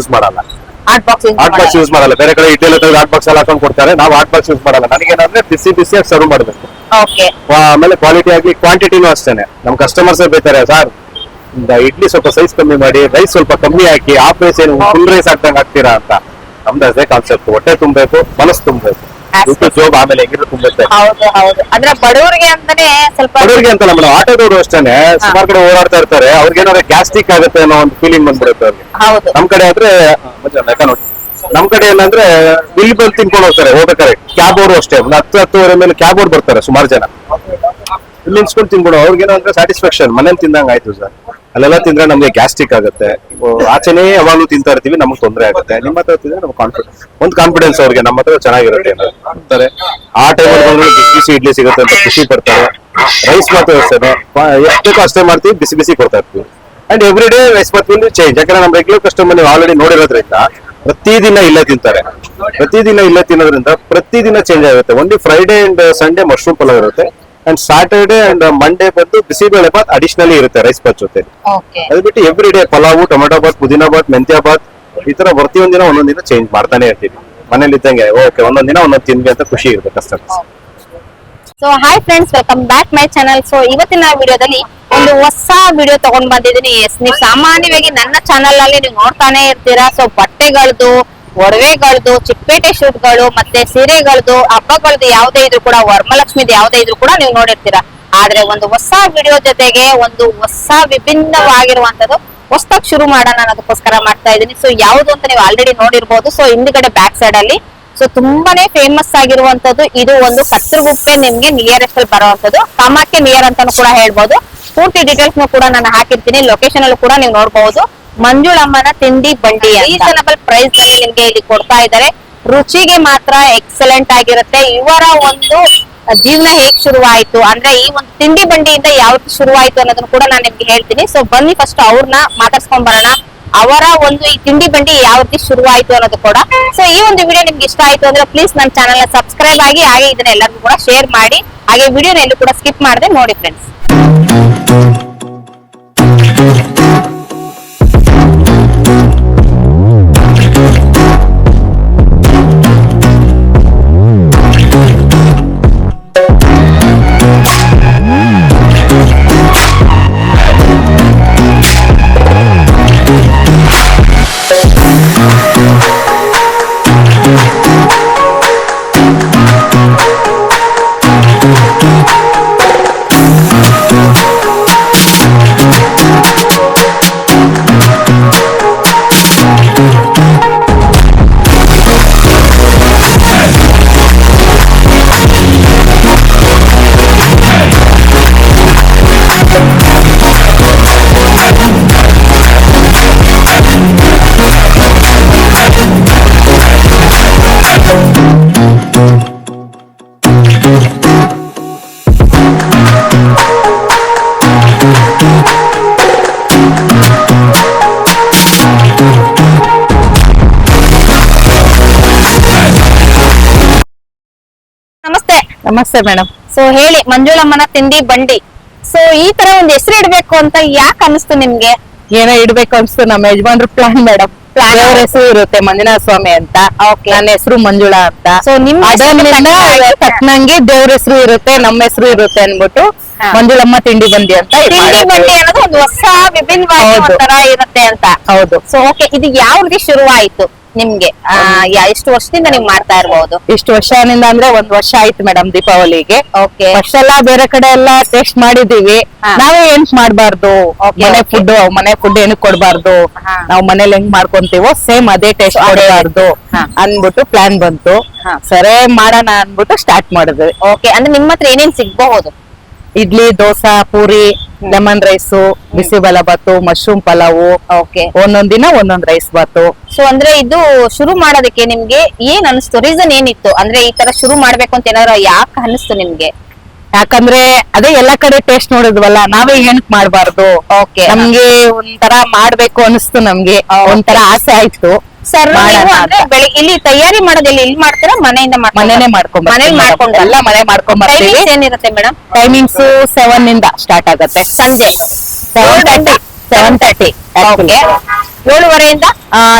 Use ಮಾಡಲ್ಲ. Hot box hot box use ಮಾಡಲ್ಲ. ಬೇರೆ ಕಡೆ ಇಡ್ಲಿ ಎಲ್ಲ ಹಾಟ್ ಬಾಕ್ಸ್ ಎಲ್ಲ ಹಾಕೊಂಡು ಕೊಡ್ತಾರೆ ನಾವು ಹಾಟ್ ಬಾಕ್ಸ್ ಯೂಸ್ ಮಾಡಲ್ಲ. ನನಗೇನಂದ್ರೆ ಬಿಸಿ ಬಿಸಿಯಾಗಿ ಸರ್ವ್ ಮಾಡಬೇಕು. ಓಕೆ ಆಮೇಲೆ ಕ್ವಾಲಿಟಿ ಆಗಿ ಕ್ವಾಂಟಿಟಿನೂ ಅಷ್ಟೇನೆ. ನಮ್ಮ ಕಸ್ಟಮರ್ಸ್ ಬೇಕಾರೆ ಸರ್ ಇಡ್ಲಿ ಸ್ವಲ್ಪ ಸೈಜ್ ಕಮ್ಮಿ ಮಾಡಿ ರೈಸ್ ಸ್ವಲ್ಪ ಕಮ್ಮಿ ಹಾಕಿ ಹಾಫ್ ರೈಸ್ ಏನು ಫುಲ್ ರೈಸ್ ಹಾಕ್ದಂಗೆ ಹಾಕ್ತೀರಾ ಅಂತ. ನಮ್ದು ಅದೇ ಕಾನ್ಸೆಪ್ಟ್ ಹೊಟ್ಟೆ ತುಂಬಬೇಕು ಮನಸ್ಸು ತುಂಬಬೇಕು. ಜೋಬ್ ಆಮೇಲೆ ಹೆಂಗಿದ್ರು ತುಂಬುತ್ತೆ ಹೌದು ಹೌದು. ಅಂದ್ರೆ ಬಡವರಿಗೆ ಅಂತಾನೆ ಸ್ವಲ್ಪ ಬಡವರಿಗೆ ಅಂತಲ್ಲ ಮೇಡಮ್ ಆಟೋದವರು ಅಷ್ಟೇನೆ. ಸುಮಾರು ಕಡೆ ಓಡಾಡ್ತಾ ಇರ್ತಾರೆ. ಅವ್ರಿಗೆ ಏನಾದ್ರು ಗ್ಯಾಸ್ಟ್ರಿಕ್ ಆಗುತ್ತೆ ಅನ್ನೋ ಒಂದು ಫೀಲಿಂಗ್ ಬಂದ್ಬಿಡುತ್ತೆ ಅವ್ರಿಗೆ. ಹೌದು. ನಮ್ ಕಡೆ ಆದ್ರೆ ನೋಡಿ. ನಮ್ ಕಡೆ ಏನಂದ್ರೆ ಬಿಲ್ ಬಂದು ತಿನ್ಕೊಂಡು ಹೋಗ್ತಾರೆ ಹೋಗ್ಬೇಕಾರೆ ಕ್ಯಾಬ್ ಅವರು ಅಷ್ಟೇ. ಒಂದು ಹತ್ತು ಹತ್ತುವರೆ ಮೇಲೆ ಕ್ಯಾಬ್ ಅವ್ರು ಬರ್ತಾರೆ ಸುಮಾರು ಜನ. ಇಲ್ಲಿ ನಿಲ್ಸ್ಕೊಂಡು ತಿನ್ಕೊಂಡು ಅವ್ರಿಗೆ ಏನಂದ್ರೆ ಸ್ಯಾಟಿಸ್ಫ್ಯಾಕ್ಷನ್ ಮನೇಲಿ ತಿಂದಂಗ ಆಯ್ತು ಸರ್. ಅಲ್ಲೆಲ್ಲ ತಿಂದ್ರೆ ನಮ್ಗೆ ಗ್ಯಾಸ್ಟ್ರಿಕ್ ಆಗುತ್ತೆ. ಆಚೆನೇ ಯಾವಾಗಲೂ ತಿಂತಾ ಇರ್ತೀವಿ, ನಮ್ಗೆ ತೊಂದರೆ ಆಗುತ್ತೆ. ನಿಮ್ಮ ಹತ್ರ ತಿಂದ್ರೆ ಒಂದು ಕಾನ್ಫಿಡೆನ್ಸ್ ಅವ್ರಿಗೆ ನಮ್ಮ ಹತ್ರ ಚೆನ್ನಾಗಿರುತ್ತೆ. ಅಂತಾರೆ. ಆ ಟೈಮಲ್ಲಿ ಬಂದ್ರೆ ಬಿಸಿ ಇಡ್ಲಿ ಸಿಗುತ್ತೆ ಅಂತ ಖುಷಿ ಪಡ್ತಾರೆ. ರೈಸ್ ಮಾತ್ರ ಅಷ್ಟೇ ಎಷ್ಟು ಅಷ್ಟೇ ಮಾಡ್ತೀವಿ, ಬಿಸಿ ಬಿಸಿ ಕೊಡ್ತಾ ಇರ್ತೀವಿ. ಅಂಡ್ ಎವ್ರಿ ಡೇ ರೈಸ್ ಮಾತ್ರ ಚೇಂಜ್ ಯಾಕಂದ್ರೆ ನಮ್ಮ ರೆಗ್ಯುಲರ್ ಕಸ್ಟಮರ್ ನೀವು ಆಲ್ರೆಡಿ ನೋಡಿರೋದ್ರಿಂದ ಪ್ರತಿದಿನ ಇಲ್ಲೇ ತಿಂತಾರೆ. ಪ್ರತಿದಿನ ಇಲ್ಲೇ ತಿನ್ನೋದ್ರಿಂದ ಪ್ರತಿದಿನ ಚೇಂಜ್ ಆಗುತ್ತೆ. ಒಂದು Friday and Sunday mushroom pulao ಇರುತ್ತೆ. ಅಂಡ್ ಸಾಟರ್ಡೆ ಅಂಡ್ ಮಂಡೇ ಬಂದು ಬಿಸಿಬೇಳೆ ಬಾತ್ ಅಡಿಷನಲಿ ಇರುತ್ತೆ ರೈಸ್ ಬಾತ್ ಜೊತೆ ಅದು ಬಿಟ್ಟು every day pulao tomato bath ಪುದೀನಾ ಬಾತ್ ಮೆಂತ್ಯ ಬಾತ್ ಈ ತರ ಪ್ರತಿಯೊಂದ್ ದಿನ ಒಂದೊಂದ್ ದಿನ ಚೇಂಜ್ ಮಾಡ್ತಾನೆ ಇರ್ತೀವಿ. ಮನೇಲಿ ಇದ್ದಂಗೆ ಓಕೆ ಒಂದೊಂದ್ ದಿನ ಒಂದೊಂದ್ ತಿನ್ವಿ ಅಂತ ಖುಷಿ ಇರುತ್ತೆ customers so hi friends welcome back my channel so ಇವತ್ತಿನ ವಿಡಿಯೋದಲ್ಲಿ ಒಂದು ಹೊಸ ವಿಡಿಯೋ ತಗೊಂಡ್ ಬಂದಿದ್ದೀನಿ. ಎಸ್ ನೀವು ಸಾಮಾನ್ಯವಾಗಿ ನನ್ನ ಚಾನಲ್ ಅಲ್ಲಿ ನೀವು ನೋಡ್ತಾನೆ ಇರ್ತೀರಾ? ಸೊ ಬಟ್ಟೆಗಳದ್ದು ಒಡವೆಗಳದ್ದು ಚಿಕ್ಕಪೇಟೆ ಶೂಟ್ಗಳು ಮತ್ತೆ ಸೀರೆಗಳದ್ದು ಹಬ್ಬಗಳದ್ದು ಯಾವ್ದೇ ಇದ್ರು ಕೂಡ ವರಮಲಕ್ಷ್ಮಿದು ಯಾವ್ದೇ ಇದ್ರು ಕೂಡ ನೀವು ನೋಡಿರ್ತೀರಾ. ಆದ್ರೆ ಒಂದು ಹೊಸ ವಿಡಿಯೋ ಜೊತೆಗೆ ಒಂದು ಹೊಸ ವಿಭಿನ್ನವಾಗಿರುವಂತದ್ದು ಹೊಸದಾಗಿ ಶುರು ಮಾಡೋಣ ಅನ್ನೋದಕ್ಕೋಸ್ಕರ ಮಾಡ್ತಾ ಇದ್ದೀನಿ. ಸೊ ಯಾವುದು ಅಂತ ನೀವು ಆಲ್ರೆಡಿ ನೋಡಿರ್ಬೋದು. ಸೊ ಹಿಂದ್ಗಡೆ ಬ್ಯಾಕ್ ಸೈಡ್ ಅಲ್ಲಿ. ಸೊ ತುಂಬಾನೇ ಫೇಮಸ್ ಆಗಿರುವಂತದ್ದು ಇದು ಒಂದು ಕತ್ತರಗುಪ್ಪೆ ನಿಮ್ಗೆ ನಿಯರೆಸ್ಟ್ ಅಲ್ಲಿ ಬರುವಂತದ್ದು ಕಾಮಾಖ್ಯ ನಿಯರ್ ಅಂತಾನು ಕೂಡ ಹೇಳ್ಬೋದು. ಪೂರ್ತಿ ಡೀಟೇಲ್ಸ್ ಕೂಡ ನಾನು ಹಾಕಿರ್ತೀನಿ. ಲೊಕೇಶನ್ ಅಲ್ಲೂ ಕೂಡ ನೀವು ನೋಡಬಹುದು ಮಂಜುಳಮ್ಮನ ತಿಂಡಿ ಬಂಡಿ ರೀಸನಬಲ್ ಪ್ರೈಸ್ನಲ್ಲಿ ನಿಮ್ಗೆ ಇಲ್ಲಿ ಕೊಡ್ತಾ ಇದ್ದಾರೆ. ರುಚಿಗೆ ಮಾತ್ರ ಎಕ್ಸಲೆಂಟ್ ಆಗಿರುತ್ತೆ. ಇವರ ಒಂದು ಜೀವನ ಹೇಗ್ ಶುರುವಾಯ್ತು? ಅಂದ್ರೆ ಈ ಒಂದು ತಿಂಡಿ ಬಂಡಿಯಿಂದ ಯಾವ ಶುರುವಾಯ್ತು ಅನ್ನೋದನ್ನ ಕೂಡ ನಾನು ನಿಮ್ಗೆ ಹೇಳ್ತೀನಿ. ಸೊ ಬನ್ನಿ ಫಸ್ಟ್ ಅವ್ರನ್ನ ಮಾತಾಡ್ಸ್ಕೊಂಡ್ ಬರೋಣ. ಅವರ ಒಂದು ಈ ತಿಂಡಿ ಬಂಡಿ ಯಾವ ರೀತಿ ಶುರುವಾಯ್ತು ಅನ್ನೋದು ಕೂಡ. ಸೊ ಈ ಒಂದು ವಿಡಿಯೋ ನಿಮ್ಗೆ ಇಷ್ಟ ಆಯ್ತು ಅಂದ್ರೆ ಪ್ಲೀಸ್ ನನ್ನ ಚಾನಲ್ ಸಬ್ಸ್ಕ್ರೈಬ್ ಆಗಿ, ಹಾಗೆ ಇದನ್ನ ಎಲ್ಲರಿಗೂ ಕೂಡ ಶೇರ್ ಮಾಡಿ. ಹಾಗೆ ವಿಡಿಯೋನ ಎಲ್ಲೂ ಕೂಡ ಸ್ಕಿಪ್ ಮಾಡದೆ ನೋಡಿ ಫ್ರೆಂಡ್ಸ್ ನಮಸ್ತೆ ಮೇಡಮ್ ಸೊ ಹೇಳಿ ಮಂಜುಳಮ್ಮನ ತಿಂಡಿ ಬಂಡಿ. ಸೊ ಈ ತರ ಒಂದು ಹೆಸರು ಇಡ್ಬೇಕು ಅಂತ ಯಾಕೆ ಅನಿಸ್ತು ನಿಮ್ಗೆ? ಏನೋ ಇಡ್ಬೇಕು ಅನ್ಸ್ತು ನಮ್ಮ ಯಜಮಾನ್ರು ಪ್ಲಾನ್ ಮೇಡಮ್ Plan. ದೇವ್ರ ಹೆಸರು ಇರುತ್ತೆ? ಮಂಜುನಾಥ ಸ್ವಾಮಿ ಅಂತ Okay. ನನ್ನ ಹೆಸರು ಮಂಜುಳಾ ಅಂತ. So, ನಿಮ್ಮ ಹೆಸ್ರು ಅದರಿಂದ ತಕ್ಕನಾಗಿ- ತಕ್ಕನಂಗೆ ದೇವ್ರ ಹೆಸರು ಇರುತ್ತೆ ನಮ್ಮ ಹೆಸರು ಇರುತ್ತೆ ಅನ್ಬಿಟ್ಟು ಹಾ. ಮಂಜುಳಮ್ಮ ತಿಂಡಿ ಬಂದಿ ಅಂತ ಇದ್ ತಿಂಡಿ ಮಾಡಿದ್ವಿ. ಬಂಡಿ ಅನ್ನೋದು ಒಂದು ಹೊಸ ವಿಭಿನ್ನವಾದ ತರ ಒಂಥರ ಇರುತ್ತೆ ಅಂತ. ಹೌದು. ಸೊ ಓಕೆ ಇದು ಯಾವ್ದು ಶುರುವಾಯ್ತು? ನಿಮ್ಗೆ? ಎಷ್ಟು ವರ್ಷದಿಂದ ನೀವು ಮಾಡ್ತಾ ಇರಬಹುದು ಇಷ್ಟು ವರ್ಷದಿಂದ ಅಂದ್ರೆ ಒಂದ್ ವರ್ಷ ಆಯ್ತು ಮೇಡಮ್ ದೀಪಾವಳಿಗೆ. ಓಕೆ ಫಸ್ಟ್ ಎಲ್ಲ ಬೇರೆ ಕಡೆ ಎಲ್ಲ ಟೇಸ್ಟ್ ಮಾಡಿದೀವಿ. ನಾವೇ ಏನ್ ಮಾಡ್ಬಾರ್ದು? ಮನೆ ಫುಡ್ ಮನೆ ಫುಡ್ ಏನು ಕೊಡಬಾರ್ದು. ನಾವು ಮನೇಲಿ ಹೆಂಗ್ ಮಾಡ್ಕೊಂತೀವೋ ಸೇಮ್ ಅದೇ ಟೇಸ್ಟ್ ಕೊಡಬಾರ್ದು ಅನ್ಬಿಟ್ಟು ಪ್ಲಾನ್ ಬಂತು. ಸರಿ ಮಾಡೋಣ ಅನ್ಬಿಟ್ಟು ಸ್ಟಾರ್ಟ್ ಮಾಡಿದ್ವಿ. ಓಕೆ ಅಂದ್ರೆ ನಿಮ್ಮ ಹತ್ರ ಏನೇನ್ ಸಿಗ್ಬಹುದು? Idli dosa puri lemon rice bisibele bath mushroom pulao. Okay ಒಂದೊಂದ್ ದಿನ ಒಂದೊಂದ್ ರೈಸ್ ಬಾತು. ಸೊ ಅಂದ್ರೆ ಇದು ಶುರು ಮಾಡೋದಕ್ಕೆ ನಿಮ್ಗೆ ಏನ್ ಅನಿಸ್ತು? ರೀಸನ್ ಏನಿತ್ತು? ಅಂದ್ರೆ ಈ ತರ ಶುರು ಮಾಡ್ಬೇಕು ಅಂತ ಏನಾದ್ರು ಯಾಕೆ ಅನಿಸ್ತು ನಿಮ್ಗೆ? ಯಾಕಂದ್ರೆ ಅದೇ ಎಲ್ಲಾ ಕಡೆ ಟೇಸ್ಟ್ ನೋಡಿದ್ವಲ್ಲ ನಾವೇ ಏನಕ್ ಮಾಡ್ಬಾರ್ದು? ಓಕೆ ನಮ್ಗೆ ಒಂಥರ ಮಾಡ್ಬೇಕು ಅನಿಸ್ತು ನಮ್ಗೆ. ಒಂಥರ ಆಸೆ ಆಯ್ತು. ಸರ್ ಬೆಳಿಗ್ಗೆ ಇಲ್ಲಿ ತಯಾರಿ ಮಾಡೋದಿಲ್ಲ ಇಲ್ಲಿ ಮಾಡ್ತೀರಾ? ಮನೆಯಿಂದ ಮನೇನೆ ಮಾಡ್ಕೊಂಡ್ ಮನೇಲಿ ಮಾಡ್ಕೊಂಡು ಎಲ್ಲ ಮನೆ ಮಾಡ್ಕೊಂಡ್ ಬರ್ತೀವಿ. ಏನಿರುತ್ತೆ ಮೇಡಮ್ ಟೈಮಿಂಗ್ಸ್ ಸೆವೆನ್ ಇಂದ ಸ್ಟಾರ್ಟ್ ಆಗುತ್ತೆ. ಸಂಜೆ. Seven thirty seven thirty okay ಏಳುವರೆಯಿಂದ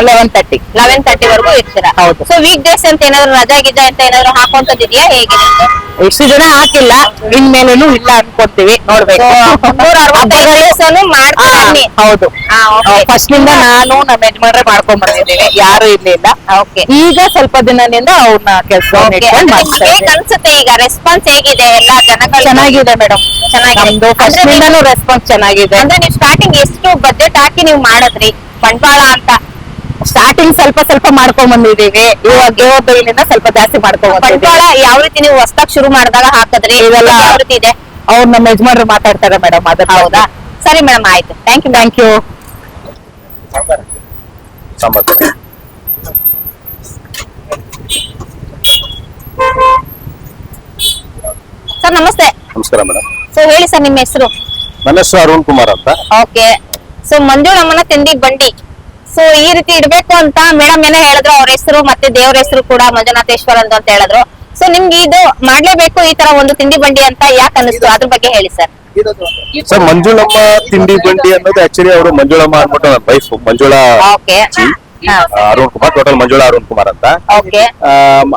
eleven thirty eleven thirty ವರೆಗೂ ಇರ್ತೀರಾ? ಹೌದು. ಸೊ ವೀಕ್ ಡೇಸ್ ಅಂತ ಏನಾದ್ರು ರಜಾ ಗಿಜಾ ಅಂತ ಏನಾದ್ರು ಹಾಕೊಂತದಿದ್ಯಾ ಹೇಗೆ? ಇಷ್ಟು ಜನ ಹಾಕಿಲ್ಲ ಇನ್ಮೇಲೆ ಇಲ್ಲ ಅನ್ಕೊಂತೀವಿ ನೋಡ್ಬೇಕು. ಅರವತ್ತೈದು ದಿವಸನು ಮಾಡ್ತಾ ಹೌದು. ಫಸ್ಟ್ನಿಂದ ನಾನು ನಮ್ಮ ಯಜಮಾನ್ರೆ ಮಾಡ್ಕೊಂಡ್ ಬಂದಿದ್ದೀನಿ ಯಾರು ಇರ್ಲಿಲ್ಲ. ಓಕೆ ಈಗ ಸ್ವಲ್ಪ ದಿನದಿಂದ ಅವ್ರನ್ನ ಕೆಲಸ ಅನ್ಸುತ್ತೆ ಈಗ ರೆಸ್ಪಾನ್ಸ್ ಹೇಗಿದೆ ಎಲ್ಲ ಜನಗಳು ಚೆನ್ನಾಗಿದೆ ಮೇಡಮ್ ಚೆನ್ನಾಗಿದೆ. ಫಸ್ಟ್ ರೆಸ್ಪಾನ್ಸ್ ಚೆನ್ನಾಗಿದೆ. ಅಂದ್ರೆ ನೀವು ಸ್ಟಾರ್ಟಿಂಗ್ ಎಷ್ಟು ಬಜೆಟ್ ಹಾಕಿ ನೀವು ಮಾಡಿದ್ರಿ? ಬಂಡವಾಳ ಅಂತ. ಸ್ಟಾರ್ಟಿಂಗ್ ಸ್ವಲ್ಪ ಸ್ವಲ್ಪ ಮಾಡ್ಕೊಂಡ್ ಬಂದಿದೀವಿ ಇವಾಗ ಬೈಲಿಂದ ಸ್ವಲ್ಪ ಜಾಸ್ತಿ ಮಾಡ್ಕೊಂಡ್ ಬಂದಿದ್ದೀವಿ. ಬಂಡವಾಳ ಯಾವ ರೀತಿ ನೀವು ಹೊಸ್ದಾಗ್ ಶುರು ಮಾಡಿದಾಗ ಹಾಕದ್ರಿ? ಇವೆಲ್ಲ ಯಾವ ರೀತಿ ಇದೆ? ಅವ್ರು ನಮ್ಮ ಯಜಮಾನ್ರು ಮಾತಾಡ್ತಾರೆ ಮೇಡಮ್ ಅದ್ರ ಹೌದಾ? ಸರಿ ಮೇಡಮ್ ಆಯ್ತು. Thank you thank you sir ನಮಸ್ತೆ. ನಮಸ್ಕಾರ ಮೇಡಮ್. ಸೊ ಹೇಳಿ ಸರ್ ನಿಮ್ಮ ಹೆಸರು. ನನ್ನ ಹೆಸರು ಅರುಣ್ ಕುಮಾರ್ ಅಂತ. ಓಕೆ. ಸೊ ಮಂಜುಳಮ್ಮನ ತಿಂಡಿ ಬಂಡಿ. ಸೊ ಈ ರೀತಿ ಇಡ್ಬೇಕು ಅಂತ ಮೇಡಮ್ ಏನೋ ಹೇಳಿದ್ರು ಅವ್ರ ಹೆಸರು ಮತ್ತೆ ದೇವ್ರ ಹೆಸರು ಕೂಡ ಮಂಜುನಾಥೇಶ್ವರ ಅಂತ ಅಂತ ಹೇಳಿದ್ರು. ಸೊ ನಿಮ್ಗೆ ಇದು ಮಾಡ್ಲೇಬೇಕು ಈ ತರ ಒಂದು ತಿಂಡಿ ಬಂಡಿ ಅಂತ ಯಾಕೆ ಅನಿಸ್ತು ಅದ್ರ ಬಗ್ಗೆ ಹೇಳಿ ಸರ್ ಸರ್ ಮಂಜುಳಮ್ಮ ತಿಂಡಿ ಬಂಡಿ ಅನ್ನೋದು ಆಕ್ಚುಲಿ ಅವರು ಮಂಜುಳಮ್ಮ ಅನ್ಬಿಟ್ಟು ನನ್ನ wife Manjula okay Arun Kumar total Manjula Arun Kumar ಅಂತ.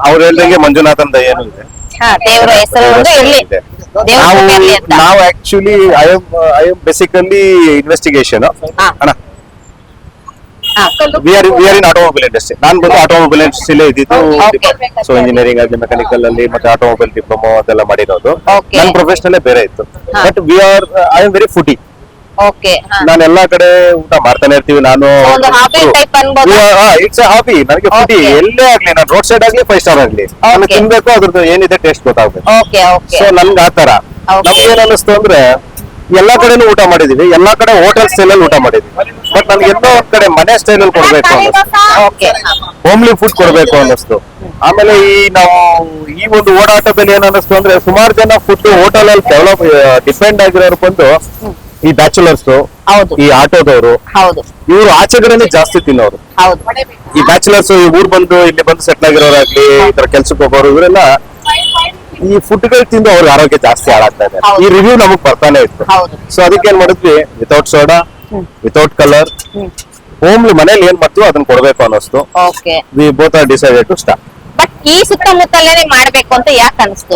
ಅವ್ರು ಹೇಳ್ದಂಗೆ ಮಂಜುನಾಥ್ ಅಂತ ಏನು ಇದೆ ದೇವ್ರ ಹೆಸರು ಇರ್ಲಿ. ನಾವು actually I am I am basically investigation ಅಣ್ಣ. We are we are in automobile industry ನಾನು ಬಂದು ಆಟೋಮೊಬೈಲ್ ಇಂಡಸ್ಟ್ರಿಲೇ ಇದ್ದಿದ್ದು. ಸೊ ಇಂಜಿನಿಯರಿಂಗ್ ಆಗಲಿ ಮೆಕ್ಯಾನಿಕಲ್ ಅಲ್ಲಿ ಮತ್ತೆ ಆಟೋಮೊಬೈಲ್ ಡಿಪ್ಲೊಮಾ ಅದೆಲ್ಲ ಮಾಡಿರೋದು. ನನ್ನ ಪ್ರೊಫೆಷನಲ್ ಬೇರೆ ಇತ್ತು. But we are I am very okay ನಾನು ಎಲ್ಲಾ ಕಡೆ ಊಟ ಮಾಡ್ತಾನೆ ಇರ್ತೀವಿ ನಾನು? ಇಟ್ಸ್ ಹಾಬಿ ನನಗೆ ಫುಡಿ. ಎಲ್ಲೇ ಆಗ್ಲಿ ನಾನು ರೋಡ್ ಸೈಡ್ ಆಗ್ಲಿ ಫೈವ್ ಸ್ಟಾರ್ ಆಗ್ಲಿ. ನಾನು. ತಿನ್ಬೇಕು ಅದ್ರದ್ದು ಏನಿದೆ ಟೇಸ್ಟ್ ಗೊತ್ತಾಗ್ಬೇಕು. ಸೊ ನನ್ಗೆ ಆತರ ನಮ್ಗೇನ್ ನಮ್ಗೆ ಏನ್ ಅಂದ್ರೆ ಎಲ್ಲಾ ಕಡೆನೂ ಊಟ ಮಾಡಿದೀವಿ. ಎಲ್ಲಾ ಕಡೆ ಹೋಟೆಲ್ ಸ್ಟೈಲ್ ಅಲ್ಲಿ ಊಟ ಮಾಡಿದೀವಿ. ಬಟ್ ನನ್ಗೆ ಎಲ್ಲೋ ಒಂದ್ ಕಡೆ ಮನೆ ಸ್ಟೈಲ್ ಅಲ್ಲಿ ಕೊಡ್ಬೇಕು ಹೋಮ್ಲಿ ಫುಡ್ ಕೊಡ್ಬೇಕು ಅನ್ನಿಸ್ತು. ಆಮೇಲೆ ಈ ನಾವು ಈ ಒಂದು ಓಡಾಟದಲ್ಲಿ ಏನ್ ಅನ್ನಿಸ್ತು ಅಂದ್ರೆ ಸುಮಾರು ಜನ ಫುಡ್ ಹೋಟೆಲ್ ಅಲ್ಲಿ ಡೆವಲಪ್ ಡಿಪೆಂಡ್ ಆಗಿರೋರು ಬಂದು ಈ ಬ್ಯಾಚುಲರ್ಸ್ ಹೌದು. ಈ ಆಟೋದವರು ಹೌದು. ಇವರು ಆಚೆಗಡೆನೆ ಜಾಸ್ತಿ ತಿನ್ನೋರು. ಹೌದು. ಈ ಬ್ಯಾಚುಲರ್ಸ್ ಈ ಊರ್ ಬಂದು ಇಲ್ಲಿ ಬಂದು ಸೆಟ್ಲ್ ಆಗಿರೋರಾಗ್ಲಿ ಈ ತರ ಕೆಲ್ಸಕ್ಕೆ ಹೋಗೋರು ಇವರೆಲ್ಲ ಈ ಫುಡ್ಗಳು ತಿಂದು ಅವ್ರ ಆರೋಗ್ಯ ಜಾಸ್ತಿ ಹಾಳಾಗ್ತಾ ಇದೆ. ಈ ರಿವ್ಯೂ ನಮಗ್ ಬರ್ತಾನೆ ಇತ್ತು. ಸೊ ಅದಕ್ಕೆ ಏನ್ ಮಾಡಿದ್ವಿ? Without soda without colour homely ಮನೇಲಿ ಏನ್ ಮಾಡ್ತೀವೋ ಅದನ್ನ ಕೊಡ್ಬೇಕು ಅನ್ನಿಸ್ತು we both are decided to start but ಈ ಸುತ್ತಮುತ್ತಲೇ ಮಾಡ್ಬೇಕು ಅಂತ ಯಾಕೆ ಅನಿಸ್ತು?